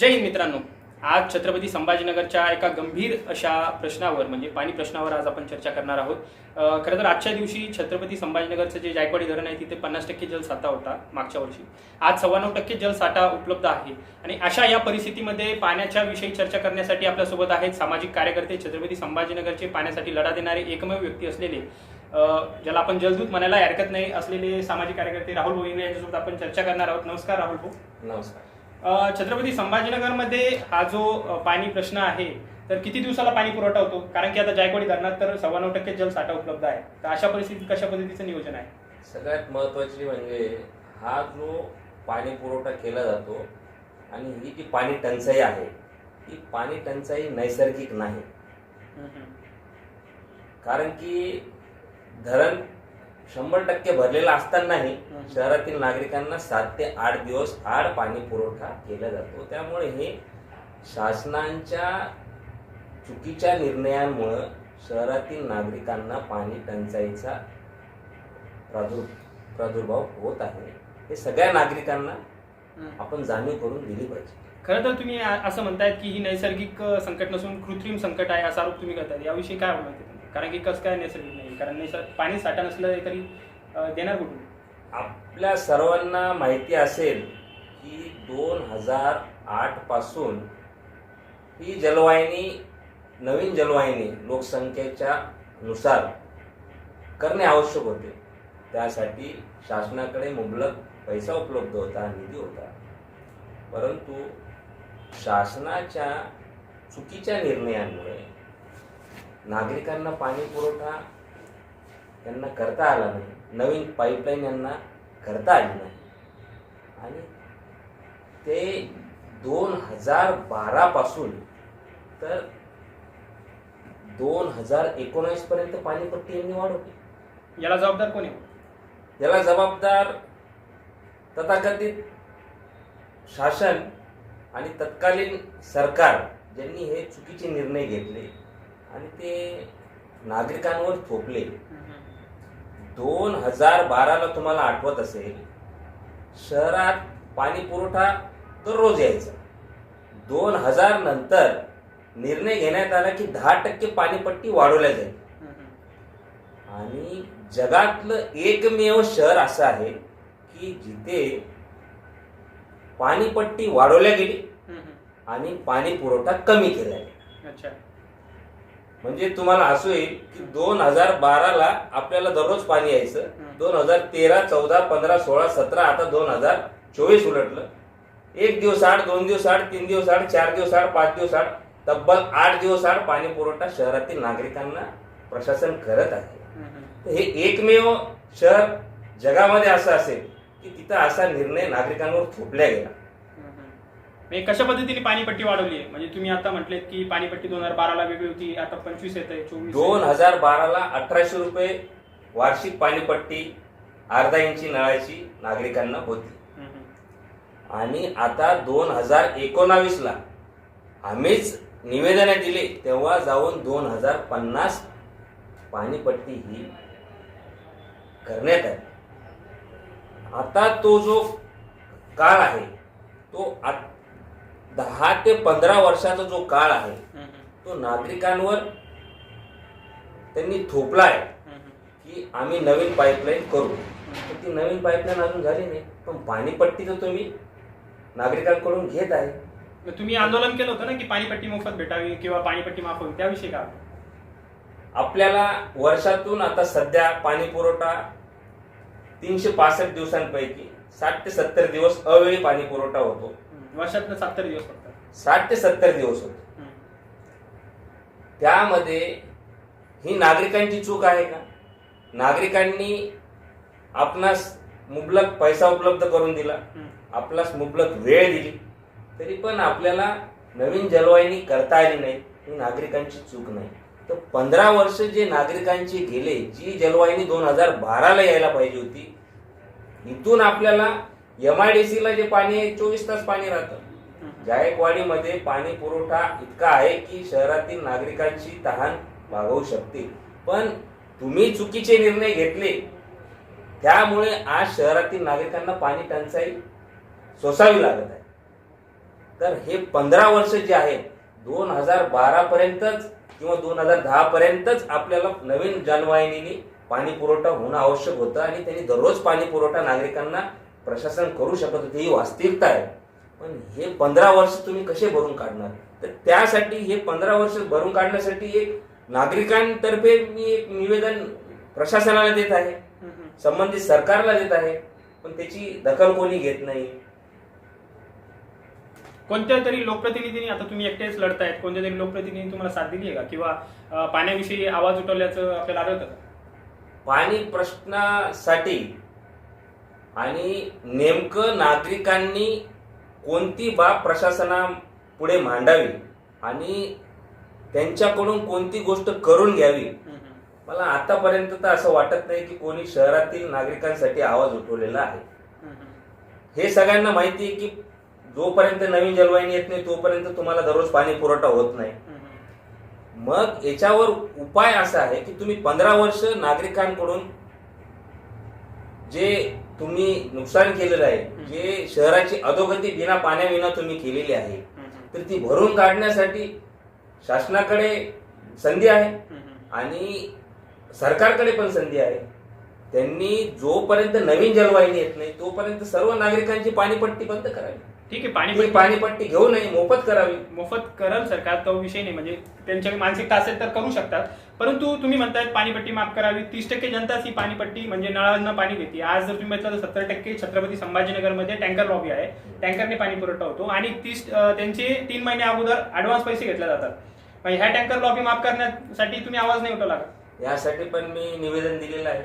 जय हिंद मित्रांनो. आज छत्रपती संभाजीनगरच्या एका गंभीर अशा प्रश्नावर म्हणजे पाणी प्रश्नावर आज आपण चर्चा करणार आहोत. खरं तर आजच्या दिवशी छत्रपती संभाजीनगरचं जे जायकवाडी धरण आहे तिथे पन्नास टक्के जलसाठा होता मागच्या वर्षी. आज सव्वा नऊ टक्के जलसाठा उपलब्ध आहे. आणि अशा या परिस्थितीमध्ये पाण्याच्या विषयी चर्चा करण्यासाठी आपल्यासोबत आहेत सामाजिक कार्यकर्ते छत्रपती संभाजीनगरचे पाण्यासाठी लढा देणारे एकमेव व्यक्ती असलेले ज्याला आपण जलदूत म्हणायला हरकत नाही असलेले सामाजिक कार्यकर्ते राहुल भोईने यांच्यासोबत आपण चर्चा करणार आहोत. नमस्कार राहुल भाऊ. नमस्कार. छत्रपती संभाजीनगरमध्ये हा जो पाणी प्रश्न आहे तर किती दिवसाला पाणी पुरवठा होतो? कारण की आता जायकवाडी धरणात तर सव्वा नऊ टक्के जलसाठा उपलब्ध आहे. तर अशा परिस्थितीत कशा पद्धतीचं नियोजन आहे? सगळ्यात महत्वाची म्हणजे हा जो पाणी पुरवठा केला जातो आणि ही जी पाणी टंचाई आहे ही पाणी टंचाई नैसर्गिक नाही. कारण की धरण शंभर टक्के भरलेलं असतानाही. शहरातील नागरिकांना सात ते आठ दिवस आड पाणी पुरवठा केला जातो. त्यामुळे हे शासनाच्या चुकीच्या निर्णयांमुळं शहरातील नागरिकांना पाणी टंचाईचा प्रादुर् प्रादुर्भाव होत आहे. हे सगळ्या नागरिकांना आपण जाणीव करून दिली पाहिजे. खरं तर तुम्ही असं म्हणतायत की ही नैसर्गिक संकट नसून कृत्रिम संकट आहे असा आरोप तुम्ही करताय याविषयी काय माहिती तुमचं? कारण की कसं काय नैसर्गिक नाही कारण पाणी साठा नसलं तरी देणार कुठून? आपल्या सर्वांना माहिती असेल की दोन हजार आठपासून ही जलवाहिनी नवीन जलवाहिनी लोकसंख्येच्या नुसार करणे आवश्यक होते. त्यासाठी शासनाकडे मुबलक पैसा उपलब्ध होता निधी होता. परंतु शासनाच्या चुकीच्या निर्णयांमुळे नागरिकांना पाणी पुरवठा यांना करता आला नाही. नवीन पाईपलाईन यांना करता आली नाही. आणि ते दोन हजार बारा पासून तर दोन हजार एकोणावीस पर्यंत पाणीपट्टी यांनी वाढवली. याला जबाबदार कोण याला जबाबदार तथाकथित शासन आणि तत्कालीन सरकार ज्यांनी हे चुकीचे निर्णय घेतले आणि ते नागरिकांवर थोपले. दोन हजार बाराला तुम्हाला आठवत असेल शहरात पाणी पुरवठा दररोज यायचा. दोन हजार नंतर निर्णय घेण्यात आला की दहा टक्के पाणीपट्टी वाढवल्या जाईल. आणि जगातलं एकमेव शहर असं आहे की जिथे पाणीपट्टी वाढवल्या गेली आणि पाणी पुरवठा कमी केला गेला. अच्छा. म्हणजे तुम्हाला असं येईल की दोन हजार बाराला आपल्याला दररोज पाणी यायचं. दोन हजार तेरा चौदा पंधरा सोळा सतरा आता दोन हजार चोवीस उलटलं. एक दिवस आड दोन दिवस आड तीन दिवस आड चार दिवस आड पाच दिवस आड तब्बल आठ दिवस आड पाणी पुरवठा शहरातील नागरिकांना प्रशासन करत आहे. हे एकमेव शहर जगामध्ये असं असेल की तिथं असा निर्णय नागरिकांवर थोपल्या गेला. म्हणजे कशा पद्धतीने पाणीपट्टी वाढवली आहे? म्हणजे तुम्ही आता म्हटलेत की पाणीपट्टी दोन हजार बाराला वेगळी होती आता पंचवीस येत चोवीस दोन हजार बाराला अठराशे रुपये वार्षिक पाणीपट्टी अर्धा इंची नळाची नागरिकांना होती. आणि आता दोन हजार एकोणावीस ला आम्हीच निवेदने दिली तेव्हा जाऊन दोन हजार पन्नास पाणीपट्टी ही करण्यात आली. आता तो जो काळ आहे तो आत- दहा ते पंधरा वर्षाचा जो काळ आहे तो नागरिकांवर त्यांनी थोपला आहे की आम्ही नवीन पाईपलाईन करू. तर ती नवीन पाईपलाईन अजून झाली नाही. पण पाणीपट्टी तर तुम्ही नागरिकांकडून घेत आहे. तुम्ही आंदोलन केलं होतं ना की पाणीपट्टी मोफत भेटावी किंवा पाणीपट्टी माफ होईल त्याविषयी का? आपल्याला वर्षातून आता सध्या पाणी पुरवठा तीनशे पासष्ट दिवसांपैकी साठ ते सत्तर दिवस अवेळी पाणी पुरवठा होतो. वर्षात सत्तर दिवस फक्त. साठ ते सत्तर दिवस होतो. त्यामध्ये ही नागरिकांची चूक आहे का? नागरिकांनी आपणास मुबलक पैसा उपलब्ध करून दिला आपल्यास मुबलक वेळ दिली तरी पण आपल्याला नवीन जलवाहिनी करता आली नाही ही नागरिकांची चूक नाही. तर पंधरा वर्ष जे नागरिकांचे गेले जी जलवाहिनी दोन हजार बाराला यायला पाहिजे होती इथून आपल्याला एम आय डी सीला जे पाणी आहे चोवीस तास पाणी राहतं. जायकवाडीमध्ये पाणी पुरवठा इतका आहे की शहरातील नागरिकांची तहान भागवू शकते पण तुम्ही चुकीचे निर्णय घेतले. त्यामुळे आज शहरातील नागरिकांना पाणी टंचाई सोसावी लागत आहे. तर हे पंधरा वर्ष जे आहे दोन हजार बारा पर्यंतच किंवा दोन हजार दहा पर्यंतच आपल्याला नवीन जनवाहिनीने पाणी पुरवठा होणं आवश्यक होतं आणि त्यांनी दररोज पाणी पुरवठा नागरिकांना प्रशासन करू शकत होते ही वास्तविकता आहे. पण हे पंधरा वर्ष तुम्ही कसे भरून काढणार? तर त्यासाठी हे पंधरा वर्ष भरून काढण्यासाठी एक नागरिकांतर्फे मी एक निवेदन प्रशासनाला देत आहे. संबंधित सरकारला देत आहे. पण त्याची दखल कोणी घेत नाही. कोणत्या तरी लोकप्रतिनिधींनी आता तुम्ही एकटेच लढतायत कोणत्या तरी लोकप्रतिनिधी तुम्हाला साथ दिली आहे का? किंवा पाण्याविषयी आवाज उठवल्याचं आपल्याला आढळतं पाणी प्रश्नासाठी आणि नेमकं नागरिकांनी कोणती बाब प्रशासना पुढे मांडावी आणि त्यांच्याकडून कोणती गोष्ट करून घ्यावी. मला आतापर्यंत तर असं वाटत नाही की कोणी शहरातील नागरिकांसाठी आवाज उठवलेला आहे. हे सगळ्यांना माहिती आहे की जोपर्यंत नवीन जलवाहिनी येत नाही तोपर्यंत तुम्हाला दररोज पाणी पुरवठा होत नाही. मग याच्यावर उपाय असा आहे की तुम्ही पंधरा वर्ष नागरिकांकडून जे तुम्ही नुकसान केलेलं आहे. जे शहराची अधोगती बिना पाण्याविना तुम्ही केलेली आहे. तर ती भरून काढण्यासाठी शासनाकडे संधी आहे. आणि सरकारकडे पण संधी आहे. त्यांनी जोपर्यंत नवीन जलवाहिनी येत नाही तोपर्यंत सर्व नागरिकांची पाणीपट्टी बंद करावी. ठीक आहे पाणी पाणीपट्टी घेऊ नये मोफत करावी. मोफत करल सरकार तो विषय नाही. म्हणजे त्यांच्या मानसिकता असेल तर करू शकतात. परंतु तुम्ही म्हणतायत पाणीपट्टी माफ करावी. तीस टक्के जनताच ही पाणीपट्टी म्हणजे नळांना पाणी घेते. आज जर तुम्ही म्हटलं तर सत्तर टक्के छत्रपती संभाजीनगरमध्ये टँकर लॉबी आहे. टँकरने पाणी पुरवठा होतो. आणि तीस त्यांचे तीन महिने अगोदर ऍडव्हान्स पैसे घेतले जातात. मग ह्या टँकर लॉबी माफ करण्यासाठी तुम्ही आवाज नाही उठवला का? यासाठी पण मी निवेदन दिलेलं आहे.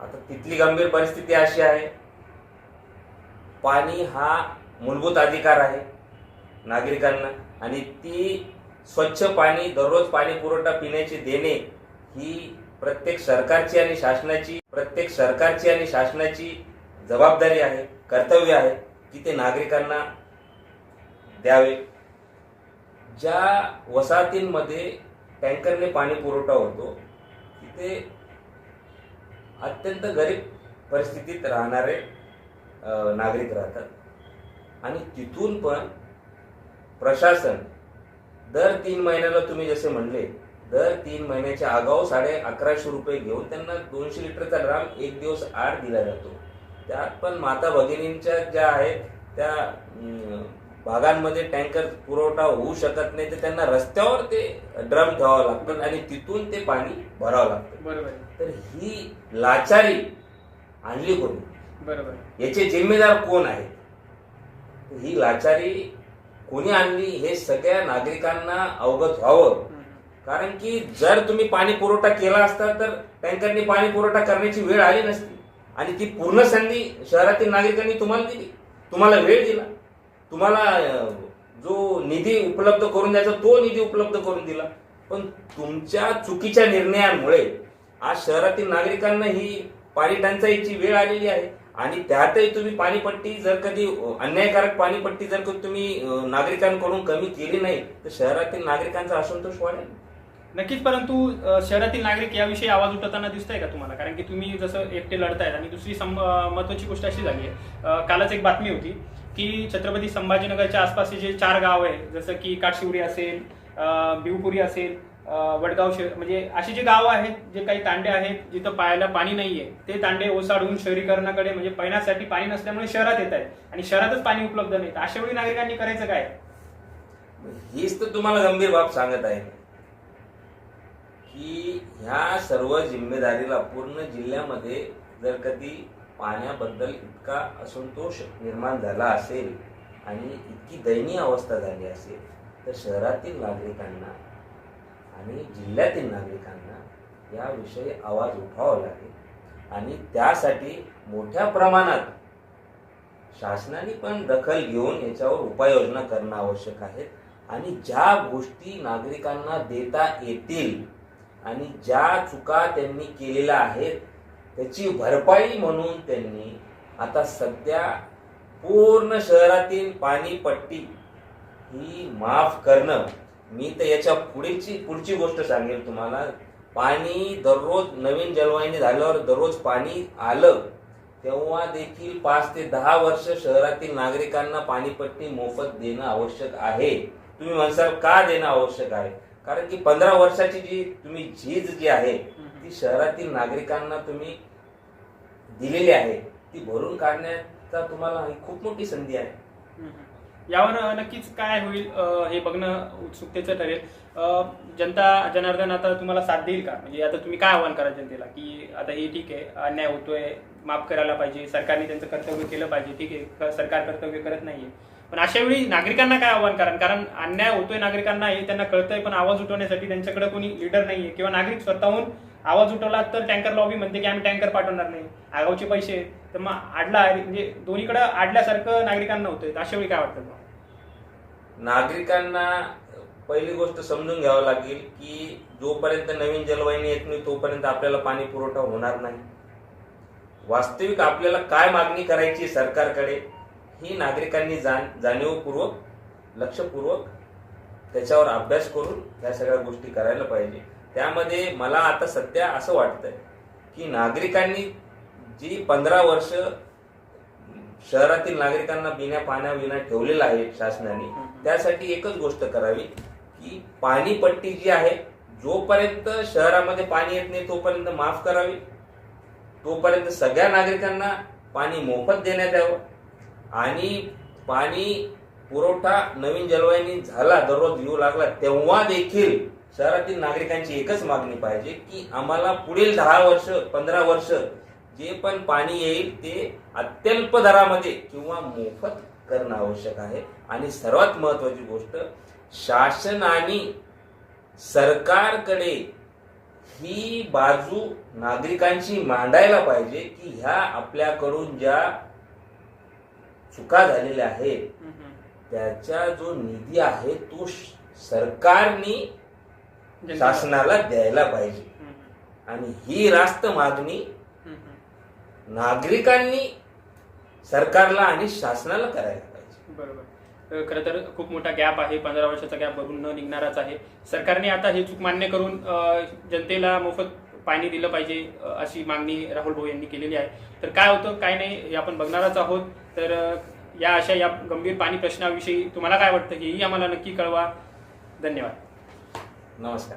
आता तिथली गंभीर परिस्थिती अशी आहे. पाणी हा मूलभूत अधिकार आहे नागरिकांना. आणि ती स्वच्छ पाणी दररोज पाणी पुरवठा पिण्याची देणे ही प्रत्येक सरकारची आणि शासनाची प्रत्येक सरकारची आणि शासनाची जबाबदारी आहे कर्तव्य आहे की ते नागरिकांना द्यावे. ज्या वसाहतींमध्ये टँकरने पाणी पुरवठा होतो तिथे अत्यंत गरीब परिस्थितीत राहणारे नागरिक राहतात. आणि तिथून पण प्रशासन दर तीन महिन्याला तुम्ही जसे म्हणले दर तीन महिन्याच्या आगाऊ साडे अकराशे रुपये घेऊन त्यांना दोनशे लिटरचा ड्राम एक दिवस आड दिला जातो. त्यात पण माता भगिनींच्या ज्या आहेत त्या भागांमध्ये टँकर पुरवठा होऊ शकत नाही तर त्यांना रस्त्यावर ते ड्रम ठेवावं लागतं आणि तिथून ते पाणी भरावं लागतं. बरोबर. तर ही लाचारी आणली कोणी? बरोबर. याचे जिम्मेदार कोण आहेत? ही लाचारी कोणी आणली हे सगळ्या नागरिकांना अवगत व्हावं. कारण की जर तुम्ही पाणी पुरवठा केला असता तर टँकरने पाणी पुरवठा करण्याची वेळ आली नसती. आणि ती पूर्ण संधी शहरातील नागरिकांनी तुम्हाला दिली. तुम्हाला वेळ दिला. तुम्हाला जो निधी उपलब्ध करून द्यायचा तो निधी उपलब्ध करून दिला. पण तुमच्या चुकीच्या निर्णयांमुळे आज शहरातील नागरिकांना ही पाणी टंचाईची वेळ आलेली आहे. आणि त्यातही तुम्ही पाणीपट्टी जर कधी अन्यायकारक पाणीपट्टी जर कधी तुम्ही नागरिकांकडून कमी केली नाही तर शहरातील नागरिकांचा असंतोष वाढेल. नक्कीच परंतु शहरातील नागरिक याविषयी आवाज उठवताना आहे का तुम्हाला? कारण की तुम्ही जसं एकटे लढतायत आणि दुसरी सं- महत्वाची गोष्ट अशी झाली आहे कालच एक बातमी होती की छत्रपती संभाजीनगरच्या आसपासचे जे चार गाव आहे जसं की काटशिवडी असेल बिवपुरी असेल वडगाव शहर म्हणजे अशी जी गावं आहेत जे काही तांडे आहेत जिथं पायाला पाणी नाहीये ते तांडे ओसाडून शहरीकरणाकडे म्हणजे पिण्यासाठी पाणी नसल्यामुळे शहरात येत आहेत आणि शहरातच पाणी उपलब्ध नाही तर अशा वेळी नागरिकांनी करायचं काय? हीच तर तुम्हाला गंभीर बाब सांगत आहे. की ह्या सर्व जिम्मेदारीला पूर्ण जिल्ह्यामध्ये जर कधी पाण्याबद्दल इतका असंतोष निर्माण झाला असेल आणि इतकी दयनीय अवस्था झाली असेल तर शहरातील नागरिकांना आणि जिल्ह्यातील नागरिकांना याविषयी आवाज उठावा लागेल. आणि त्यासाठी मोठ्या प्रमाणात शासनाने पण दखल घेऊन याच्यावर उपाययोजना करणं आवश्यक आहे. आणि ज्या गोष्टी नागरिकांना देता येतील आणि ज्या चुका त्यांनी केलेल्या आहेत त्याची भरपाई म्हणून त्यांनी आता सध्या पूर्ण शहरातील पाणीपट्टी ही माफ करणं मी तर याच्या पुढीलची पुढची गोष्ट सांगेल तुम्हाला. पाणी दररोज नवीन जलवाहिनी झाल्यावर दररोज पाणी आलं तेव्हा देखील पाच ते दहा वर्ष शहरातील नागरिकांना पाणीपट्टी मोफत देणं आवश्यक आहे. तुम्ही म्हणसाल का देणं आवश्यक आहे? कारण की पंधरा वर्षाची जी तुम्ही झीज जी आहे ती शहरातील नागरिकांना तुम्ही दिलेली आहे. ती भरून काढण्याचा तुम्हाला ही खूप मोठी संधी आहे. यावर नक्कीच काय होईल हे बघणं उत्सुकतेचं ठरेल. जनता जनार्दन आता तुम्हाला साथ देईल का? म्हणजे आता तुम्ही काय आव्हान करा जनतेला? की आता हे ठीक आहे अन्याय होतोय माफ करायला पाहिजे सरकारने त्यांचं कर्तव्य केलं पाहिजे ठीक आहे सरकार कर्तव्य करत नाहीये. पण अशा वेळी नागरिकांना काय आव्हान करा कारण अन्याय होतोय नागरिकांना हे त्यांना कळतंय पण आवाज उठवण्यासाठी त्यांच्याकडे कोणी लीडर नाहीये. किंवा नागरिक स्वतःहून आवाज उठवला तर टँकर लॉबी म्हणते की आम्ही टँकर पाठवणार नाही. आगावचे पैसे तर मग आडला म्हणजे दोन्हीकडे आडल्यासारखं नागरिकांना होतंय. अशा वेळी काय वाटतं नागरिकांना पहिली गोष्ट समजून घ्यावं लागेल की जोपर्यंत नवीन जलवाहिनी येत नाही तोपर्यंत आपल्याला पाणी पुरवठा होणार नाही. वास्तविक आपल्याला काय मागणी करायची सरकारकडे ही नागरिकांनी जाण जाणीवपूर्वक लक्षपूर्वक त्याच्यावर अभ्यास करून या सगळ्या गोष्टी करायला पाहिजे. त्यामध्ये मला आता सध्या असं वाटतंय की नागरिकांनी जी पंधरा वर्ष शहरातील नागरिकांना बिना पाण्याविना ठेवलेलं आहे शासनाने त्यासाठी एकच गोष्ट करावी की पाणीपट्टी जी आहे जोपर्यंत शहरामध्ये पाणी येत नाही तोपर्यंत माफ करावी. तोपर्यंत सगळ्या नागरिकांना पाणी मोफत देण्यात यावं. आणि पाणी पुरवठा नवीन जलवाहिनी झाला दररोज येऊ लागला तेव्हा देखील शहरातील नागरिकांची एकच मागणी पाहिजे की आम्हाला पुढील दहा वर्ष पंधरा वर्ष जे पण पाणी येईल ते अत्यल्प दरामध्ये किंवा मोफत करणं आवश्यक आहे. आणि सर्वात महत्वाची गोष्ट शासनाने सरकारकडे ही बाजू नागरिकांशी मांडायला पाहिजे की ह्या आपल्याकडून ज्या चुका झालेल्या आहेत त्याचा जो निधी आहे तो सरकारने शासनाला द्यायला पाहिजे. आणि ही रास्त मागणी नागरिकांनी सरकारला आणि शासनाला करायला पाहिजे. बरोबर. खरं तर खूप मोठा गॅप आहे. पंधरा वर्षाचा गॅप भरून न निघणाराच आहे. सरकारने आता हे चूक मान्य करून जनतेला मोफत पाणी दिलं पाहिजे अशी मागणी राहुल भाऊ यांनी केलेली आहे. तर काय होतं काय नाही हे आपण बघणारच आहोत. तर या अशा या गंभीर पाणी प्रश्नाविषयी तुम्हाला काय वाटतं हेही आम्हाला नक्की कळवा. धन्यवाद. नमस्कार.